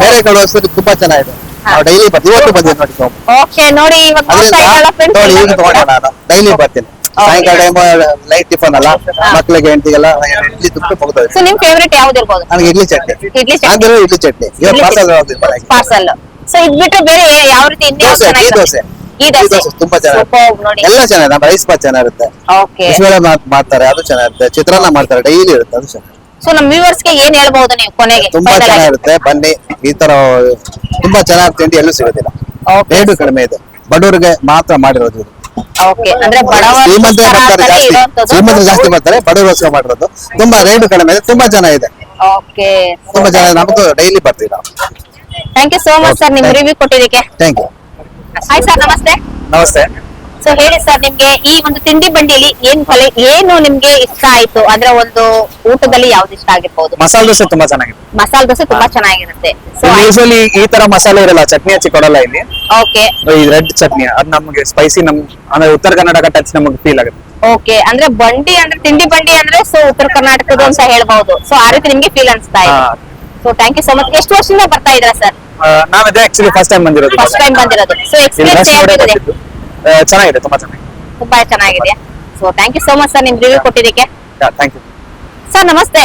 ಬೇರೆ ಕಡೆ ಹೋಲಿಸಿದ್ರೆ ತುಂಬಾ ಚೆನ್ನಾಗಿದೆ. ನಾವು ಡೈಲಿ ಬರ್ತೀವಿ ಇವತ್ತು ಬಂದಿದ್ದೀನಿ ನೋಡಿ ಓಕೆ ನೋಡಿ ಇವಾಗ ನೋಡ್ತಾ ಅದರಿಂದ ಇದ್ದಲ್ಲ ನೋಡಿ ಈಗ ತಗೊಂಡೆ ನಾನು. ಡೈಲಿ ಬರ್ತೀನಿ. ಸಾಯಂಕಾಲ ಟೈಮ್ ಲೈಟ್ ಟಿಫನ್ ಅಲ್ಲ ಮಕ್ಕಳಿಗೆ ಹೆಂಡತಿಗೆಲ್ಲ ಇಡ್ಲಿ ತುಪ್ಪ ಹೋಗ್ತದೆ ಸೊ ನಿಮ್ ಫೇವ್ರೇಟ್ ಯಾವ್ದಿರ್ಬೋದು ನನಗೆ ಇಡ್ಲಿ ಚಟ್ನಿ. ಇಡ್ಲಿ ಚಟ್ನಿ. ಆಗಿರೋ ಇಡ್ಲಿ ಚಟ್ನಿ. ಇವಾಗ ಪಾರ್ಸಲ್ ಪಾರ್ಸಲ್ ಸೊ ಇದ್ ಬಿಟ್ಟು ಬೇರೆ ಯಾವ ರೀತಿ ಯಾವ್ದು ದೋಸೆ ಟೀ ದೋಸೆ. ಈ ದೋಸೆ. ತುಂಬಾ ಚೆನ್ನಾಗಿ ಎಲ್ಲ ಚೆನ್ನಾಗಿ ನಮ್ಮ ರೈಸ್ ಬಾತ್ ಚೆನ್ನಾಗಿರುತ್ತೆ. ಬಿಸಿಬೇಳೆ ಮಾಡ್ತಾರೆ ಅದು ಚೆನ್ನಾಗಿರುತ್ತೆ. ಚಿತ್ರಾನ್ನ ಮಾಡ್ತಾರೆ ಡೈಲಿ ಇರುತ್ತೆ ಅದು ಚೆನ್ನಾಗಿ ಸೊ ನಮ್ಮ ವ್ಯೂವರ್ಸ್ಗೆ ಏನ್ ಹೇಳ್ಬಹುದು ನೀವು ಕೊನೆಗೆ? ತುಂಬಾ ಚೆನ್ನಾಗಿರುತ್ತೆ. ಬನ್ನಿ ಈ ತರ ತುಂಬಾ ಚೆನ್ನಾಗಿ ತಿಂಡಿ ಎಲ್ಲೂ ಸಿಗೋದಿಲ್ಲ. ರೇಟು ಕಡಿಮೆ ಇದೆ. ಬಡವರಿಗೆ ಮಾತ್ರ ಮಾಡಿರೋದು ಇದು. ಓಕೆ ಅಂದ್ರೆ ಶ್ರೀಮಂತರು ಬರ್ತಾರೆ ಜಾಸ್ತಿ. ಶ್ರೀಮಂತರು ಜಾಸ್ತಿ ಬರ್ತಾರೆ ಬಡವರಿಗೋಸ್ಕರ ಮಾಡಿರೋದು. ತುಂಬಾ ರೇಟ್ ಕಡಿಮೆ ಇದೆ ತುಂಬಾ ಜನ ಓಕೆ ತುಂಬಾ ಜನ ನಮ್ದು ಡೈಲಿ ಬರ್ತೀವಿ ನಾವು. Thank you so much sir ನಿಮ್. ರಿವ್ಯೂ ಕೊಟ್ಟಿದ್ದಕ್ಕೆ. ಥ್ಯಾಂಕ್ ಯು ಹಾಯ್ ಸರ್ ನಮಸ್ತೆ. ನಮಸ್ತೆ. ಸೊ ಹೇಳಿ ಸರ್ ನಿಮ್ಗೆ ಈ ಒಂದು ತಿಂಡಿ ಬಂಡಿಯಲ್ಲಿ ಏನ್ ಫಲ ಏನು ನಿಮ್ಗೆ ಇಷ್ಟ ಆಯ್ತು? ಅಂದ್ರೆ ಒಂದು ಊಟದಲ್ಲಿ ಯಾವ್ದು ಇಷ್ಟ ಆಗಿರ್ಬೋದು? ಮಸಾಲೆ ದೋಸೆ ತುಂಬಾ ಚೆನ್ನಾಗಿದೆ ಮಸಾಲ ದೋಸೆ ತುಂಬಾ ಚೆನ್ನಾಗಿರುತ್ತೆ. ಸೊ ಯೂಶಲಿ ಈ ತರ ಮಸಾಲೆ ಇರಲ್ಲ ಚಟ್ನಿ ಹಚ್ಚಿ ಕೊಡಲ್ಲ ಇಲ್ಲಿ. ಓಕೆ ಈ ರೆಡ್ ಚಟ್ನಿ ಅದ್ ನಮ್ಗೆ ಸ್ಪೈಸಿ ನಮ್ ಅಂದ್ರೆ ಉತ್ತರ ಕರ್ನಾಟಕ ಟಚ್ ನಮಗೆ ಫೀಲ್ ಆಗುತ್ತೆ. ಓಕೆ ಅಂದ್ರೆ ಬಂಡಿ ಅಂದ್ರೆ ತಿಂಡಿ ಬಂಡಿ ಅಂದ್ರೆ ಸೊ ಉತ್ತರ ಕರ್ನಾಟಕದ ಅಂತ ಹೇಳ್ಬಹುದು ಸೊ ಆ ರೀತಿ ನಿಮ್ಗೆ ಫೀಲ್ ಅನ್ಸ್ತಾ ಇದೆ. ಹಾ. So thank you so much ಎಷ್ಟು ವರ್ಷದಿಂದ ಬರ್ತಾ ಇದ್ರ ಸರ್ ಆ, ನಾವಿದೆ ಆಕ್ಚುಲಿ ಫಸ್ಟ್ ಟೈಮ್ ಬಂದಿರೋದು. ಫಸ್ಟ್ ಟೈಮ್ ಬಂದಿರೋದು. ಸೊ ಇಲ್ಲಿ ಎಕ್ಸ್ಪೀರಿಯನ್ಸ್ ಹೇಗಿದೆ. ಚೆನ್ನಾಗಿದೆ ತುಂಬಾ ಚೆನ್ನಾಗಿದೆ. ತುಂಬಾ ಚೆನ್ನಾಗಿದೆ so thank you so much sir ನಿಮ್ ರಿವ್ಯೂ ಕೊಟ್ಟಿದ್ದಕ್ಕೆ. ಥ್ಯಾಂಕ್ ಯು ಸರ್ ನಮಸ್ತೆ.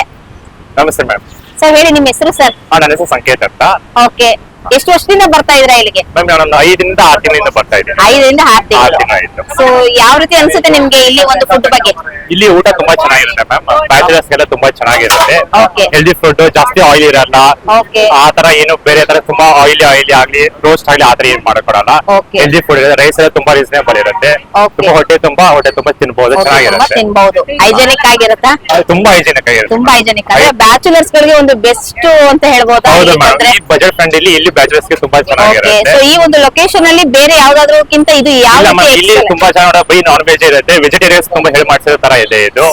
ನಮಸ್ತೆ ಮೇಡಮ್ ಸರ್ ಹೇಳಿ ನಿಮ್ಮ ಹೆಸರು ಸರ್ ನನ್ನ ಹೆಸರು ಸಂಕೇತ್ ಅಂತ. ಓಕೆ ಎಷ್ಟು ವರ್ಷದಿಂದ ಬರ್ತಾ ಇದ್ರ ಇಲ್ಲಿಗೆ? ಮ್ಯಾಮ್ ಐದರಿಂದ ಆರು ತಿಂಗಳಿಂದ ಬರ್ತಾ ಇದ್ದೀನಿ. ಐದರಿಂದ ಆರು ಆರು ತಿಂಗಳು ಆಯ್ತು. ಸೊ ಯಾವ ರೀತಿ ಅನ್ಸುತ್ತೆ ನಿಮ್ಗೆ ಇಲ್ಲಿ ಒಂದು ಫುಡ್ ಬಗ್ಗೆ? ಇಲ್ಲಿ ಊಟ ತುಂಬಾ ಚೆನ್ನಾಗಿರುತ್ತೆ ಮ್ಯಾಮ್ ಬ್ಯಾಚುಲರ್ಸ್ ಎಲ್ಲ ತುಂಬಾ ಚೆನ್ನಾಗಿರುತ್ತೆ. Okay. ಹೆಲ್ದಿ ಫುಡ್ ಜಾಸ್ತಿ ಆಯಿಲ್ ಇರಲ್ಲ. Okay. ಆ ತರ ಏನು ಬೇರೆ ತರ ತುಂಬಾ ಆಯಿಲಿ ಆಯಿಲಿ ಆಗ್ಲಿ ರೋಸ್ಟ್ ಆಗ್ಲಿ ಆ ತರ ಏನ್ ಮಾಡ್ಕೊಡಲ್ಲ. Okay. ಹೆಲ್ದಿ ಫುಡ್ ರೈಸ್ ಎಲ್ಲ ತುಂಬಾ ರೀಸನೇಬಲ್ ಇರುತ್ತೆ. Okay. ತುಂಬಾ ಹೊಟ್ಟೆ ತುಂಬಾ ಹೊಟ್ಟೆ ತುಂಬಾ ತಿನ್ಬಹುದು Okay, ತುಂಬಾ ಚೆನ್ನಾಗಿರುತ್ತೆ. ತಿನ್ಬಹುದು ಹೈಜೆನಿಕ್ ಆಗಿರುತ್ತಾ? ಅದು ತುಂಬಾ ಹೈಜಿನಿಕ್ ಆಗಿರುತ್ತೆ. ತುಂಬಾ ಹೈಜೆನಿಕ್ ಅಂದ್ರೆ ಬ್ಯಾಚುಲರ್ಸ್ ಗಳಿಗೆ ಒಂದು ಬೆಸ್ಟ್ ಅಂತ ಹೇಳ್ಬೋದಾ? ಹೌದು ಇಲ್ಲಿ ಮ್ಯಾಮ್ ಬಂದ್ರೆ? ಈ ಬಜೆಟ್ ಫ್ರೆಂಡ್ ಇಲ್ಲಿ ಬ್ಯಾಚುಲರ್ಸ್ಗೆ ತುಂಬಾ ಚೆನ್ನಾಗಿರುತ್ತೆ. ಸೊ ಈ ಒಂದು ಲೊಕೇಶನ್ ಅಲ್ಲಿ ಬೇರೆ ಯಾವ್ದಾದ್ರೂಕ್ಕಿಂತ ಇದು ಯಾವ ಇಲ್ಲ ತುಂಬಾ ಚೆನ್ನಾಗಿ ಬೈ ನಾನ್ ವೆಜ್ ಇರುತ್ತೆ. ವೆಜಿಟೇರಿಯನ್ಸ್ ತುಂಬಾ ಹೇಳಿ ಮಾಡ್ಸಿರೋ ತರ ಇದೆ ಇದು.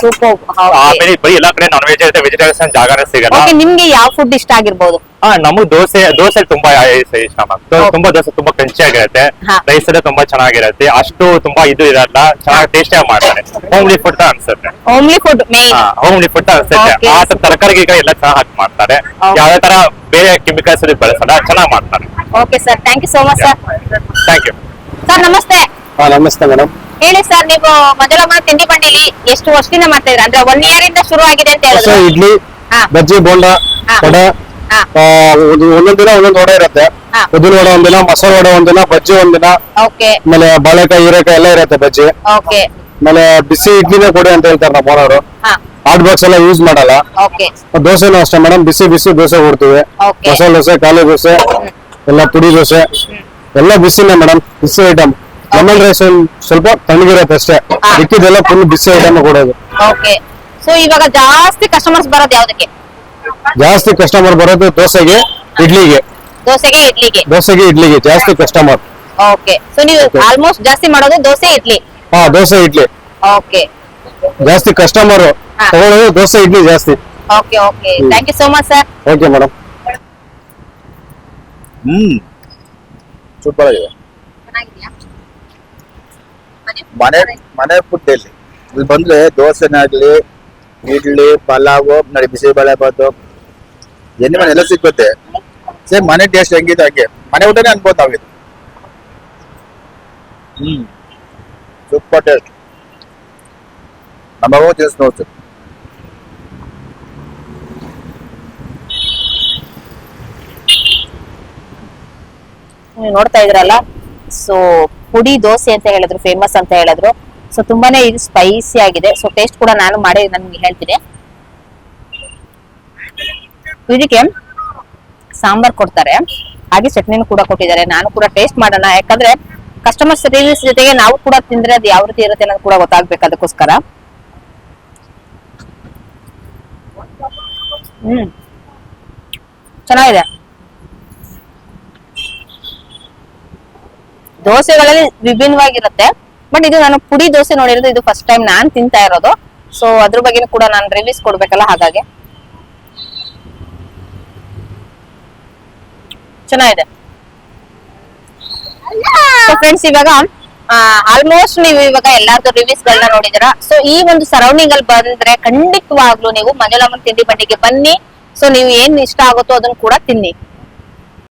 ಆಮೇಲೆ ಬರೀ ಎಲ್ಲಾ ಕಡೆ ನಾನ್ ವೆಜ್ ಇರುತ್ತೆ ವೆಜಿಟೇರಿಯನ್ಸ್ ಜಾಗನೇ ಸಿಗಲ್ಲ. ನಿಮ್ಗೆ ಯಾವ ಫುಡ್ ಇಷ್ಟ ಆಗಿರ್ಬೋದು? ಹಾ ನಮಗ್ ದೋಸೆ ದೋಸೆ ತುಂಬಾ ಇಷ್ಟ. ತುಂಬಾ ದೋಸೆ ತುಂಬಾ ಆಗಿರುತ್ತೆ. ರೈಸ್ ಎಲ್ಲ ತುಂಬಾ ಚೆನ್ನಾಗಿರುತ್ತೆ. ಅಷ್ಟು ತುಂಬಾ ಇದು ಇರಲ್ಲ ಚೆನ್ನಾಗಿ ಟೇಸ್ಟಿ ಆಗಿ ಮಾಡ್ತಾರೆ. ಹೋಮ್ಲಿ ಫುಡ್ ಅನ್ಸುತ್ತೆ. ಹೋಮ್ಲಿ ಫುಡ್ ಹೋಮ್ಲಿ ಫುಡ್ ಅನ್ಸುತ್ತೆ. ಆ ತರ ತರಕಾರಿ ಗಿಡ ಎಲ್ಲ ಚೆನ್ನಾಗಿ ಹಾಕಿ ಮಾಡ್ತಾರೆ. ಯಾವ್ದೇ ತರ ಬೇರೆ ಕೆಮಿಕಲ್ಸ್ ಬಳಸಲ್ಲ ಚೆನ್ನಾಗಿ ಮಾಡ್ತಾರೆ. Okay sir thank you so much sir thank you sir ನಮಸ್ತೆ. ಹಾ ನಮಸ್ತೆ ಮೇಡಮ್ ಹೇಳಿ ಸರ್ ನೀವು ಮೊದಲಮ್ಮ ತಿಂಡಿ ಬಂಡಿಲಿ ಎಷ್ಟು ವರ್ಷದಿಂದ ಮಾಡ್ತಾ ಇದ್ರ ಅಂದ್ರೆ ಒನ್ ಇಯರ್ ಇಂದ ಶುರು ಆಗಿದೆ ಅಂತ ಹೇಳಿದ್ರು. ಇಡ್ಲಿ ಹಾ. ಬಜ್ಜಿ ಬೋಂಡ ಹಾ. ವಡೆ. ಹಾ. ಆ, ಒಂದು- ಒಂದೊಂದ್ ದಿನ ಒಂದೊಂದ್ ವಡೆ ಇರುತ್ತೆ. ಹಾ. ಉದ್ದಿನ ವಡೆ ಒಂದಿನ ಮಸಾಲೆ ವಡೆ ಒಂದಿನ ಬಜ್ಜಿ ಒಂದಿನ. ಓಕೆ ಆಮೇಲೆ ಬಾಳೆಕಾಯಿ ಹೀರೆಕಾಯಿ ಎಲ್ಲ ಇರುತ್ತೆ ಬಜ್ಜಿ. ಓಕೆ ಆಮೇಲೆ ಬಿಸಿ ಇಡ್ಲಿನೇ ಕೊಡಿ ಅಂತ ಹೇಳ್ತಾರೆ ನಮ್ಮ ಓನರು. ಹಾ. ಹಾಟ್ ಬಾಕ್ಸ್ ಎಲ್ಲ ಯೂಸ್ ಮಾಡಲ್ಲ. ಓಕೆ ದೋಸೆನೂ ಅಷ್ಟೇ ಮೇಡಮ್ ಬಿಸಿ ಬಿಸಿ ದೋಸೆ ಕೊಡ್ತೀವಿ. Okay. ಮಸಾಲೆ ದೋಸೆ ಕಾಲು ದೋಸೆ ಎಲ್ಲ ಪುಡಿ ದೋಸೆ. ಎಲ್ಲ ಬಿಸಿನೇ ಮೇಡಮ್ ಬಿಸಿ ಐಟಮ್ ಲೆಮನ್ ರೈಸ್ ಸ್ವಲ್ಪ ತಣ್ಣಗಿರುತ್ತೆ ಅಷ್ಟೇ. ಹಾ. ಮಿಕ್ಕಿದೆಲ್ಲ ಫುಲ್ ಬಿಸಿ ಐಟಮ್ ಕೊಡೋದು. ಓಕೆ ಸೊ ಇವಾಗ ಜಾಸ್ತಿ ಕಸ್ಟಮರ್ಸ್ ಬರೋದು ಯಾವ್ದಕ್ಕೆ? ಜಾಸ್ತಿ ಕಸ್ಟಮರ್ ಬರೋದು ದೋಸೆಗೆ ಇಡ್ಲಿಗೆ. ದೋಸೆಗೆ ಇಡ್ಲಿಗೆ. ದೋಸೆಗೆ ಇಡ್ಲಿಗೆ ಜಾಸ್ತಿ ಕಸ್ಟಮರ್ ಓಕೆ ಸೊ ನೀವು Okay. ಆಲ್ಮೋಸ್ಟ್ ಜಾಸ್ತಿ ಮಾಡೋದು ದೋಸೆ ಇಡ್ಲಿ. ಹಾ ದೋಸೆ ಇಡ್ಲಿ. ಓಕೆ ಜಾಸ್ತಿ ಕಸ್ಟಮರ್. ತಗೊಳ್ಳೋದು ದೋಸೆ ಇಡ್ಲಿ ಜಾಸ್ತಿ. Okay okay thank you so much sir okay madam hmm. Super ಆಗಿದೆ ಮನೆ ಮನೆ ಫುಡ್ ಇಲ್ಲಿ ಇಲ್ಲಿ ಬಂದ್ರೆ ದೋಸೆನೇ ಆಗ್ಲಿ ಇಡ್ಲಿ ಪಲಾವು ನೋಡಿ ಬಿಸಿಬೇಳೆ ಬಾತು ಎಣ್ಣೆ ಮನೆ ಎಲ್ಲ ಸಿಗುತ್ತೆ ಸೇಮ್ ಮನೆ ಟೇಸ್ಟ್ ಹೆಂಗಿದೆ ಹಂಗೆ. ಮನೆ ಊಟನೇ ಅನ್ಬೋದು ನಾವಿದು ಹ್ಮ್. ಸೂಪರ್ ಟೇಸ್ಟ್ ನಮ್ಮ ಟೇಸ್ಟ್ ನೋಡ್ತೀವಿ ನೀವು ನೋಡ್ತಾ ಇದ್ರಲ್ಲ? ಸೊ ಪುಡಿ ದೋಸೆ ಅಂತ ಹೇಳಿದ್ರು ಫೇಮಸ್ ಅಂತ ಹೇಳಿದ್ರು. ಸೊ ತುಂಬಾನೇ ಇದು ಸ್ಪೈಸಿ ಆಗಿದೆ. ಸೊ ಟೇಸ್ಟ್ ಕೂಡ ನಾನು ಮಾಡಿ ನನ್ಗೆ ಹೇಳ್ತೀನಿ. ಇದಕ್ಕೆ ಸಾಂಬಾರ್ ಕೊಡ್ತಾರೆ. ಹಾಗೆ ಚಟ್ನಿನೂ ಕೂಡ ಕೊಟ್ಟಿದ್ದಾರೆ. ನಾನು ಕೂಡ ಟೇಸ್ಟ್ ಮಾಡೋಣ. ಯಾಕಂದ್ರೆ ಕಸ್ಟಮರ್ಸ್ ರಿವ್ಯೂಸ್ ಜೊತೆಗೆ ನಾವು ಕೂಡ ತಿಂದ್ರೆ ಅದು ಯಾವ ರೀತಿ ಇರುತ್ತೆ ಅನ್ನೋದು ಕೂಡ ಗೊತ್ತಾಗ್ಬೇಕು ಅದಕ್ಕೋಸ್ಕರ. ಹ್ಮ್. ಚೆನ್ನಾಗಿದೆ. ದೋಸೆಗಳಲ್ಲಿ ವಿಭಿನ್ನವಾಗಿರುತ್ತೆ. ಬಟ್ ಇದು ನಾನು ಪುಡಿ ದೋಸೆ ನೋಡಿರೋದು, ಇದು ಫಸ್ಟ್ ಟೈಮ್ ನಾನ್ ತಿಂತಾ ಇರೋದು. ಸೊ ಅದ್ರ ಬಗ್ಗೆ ಕೂಡ ನಾನು ರಿವ್ಯೂಸ್ ಕೊಡ್ಬೇಕಲ್ಲ ಹಾಗಾಗಿ. ಚೆನ್ನಾಗಿದೆ. ಫ್ರೆಂಡ್ಸ್ ಇವಾಗ ಆಲ್ಮೋಸ್ಟ್ ನೀವು ಇವಾಗ ಎಲ್ಲಾರ್ದು ರಿವ್ಯೂಸ್ ಗಳನ್ನ ನೋಡಿದಿರ ಸೊ ಈ ಒಂದು ಸರೌಂಡಿಂಗ್ ಅಲ್ಲಿ ಬಂದ್ರೆ ಖಂಡಿತವಾಗ್ಲೂ ನೀವು ಮಂಜುಳಮ್ಮನ ತಿಂಡಿ ಬಂಡಿಗೆ ಬನ್ನಿ. ಸೊ ನೀವು ಏನ್ ಇಷ್ಟ ಆಗುತ್ತೋ ಅದನ್ನ ಕೂಡ ತಿನ್ನಿ.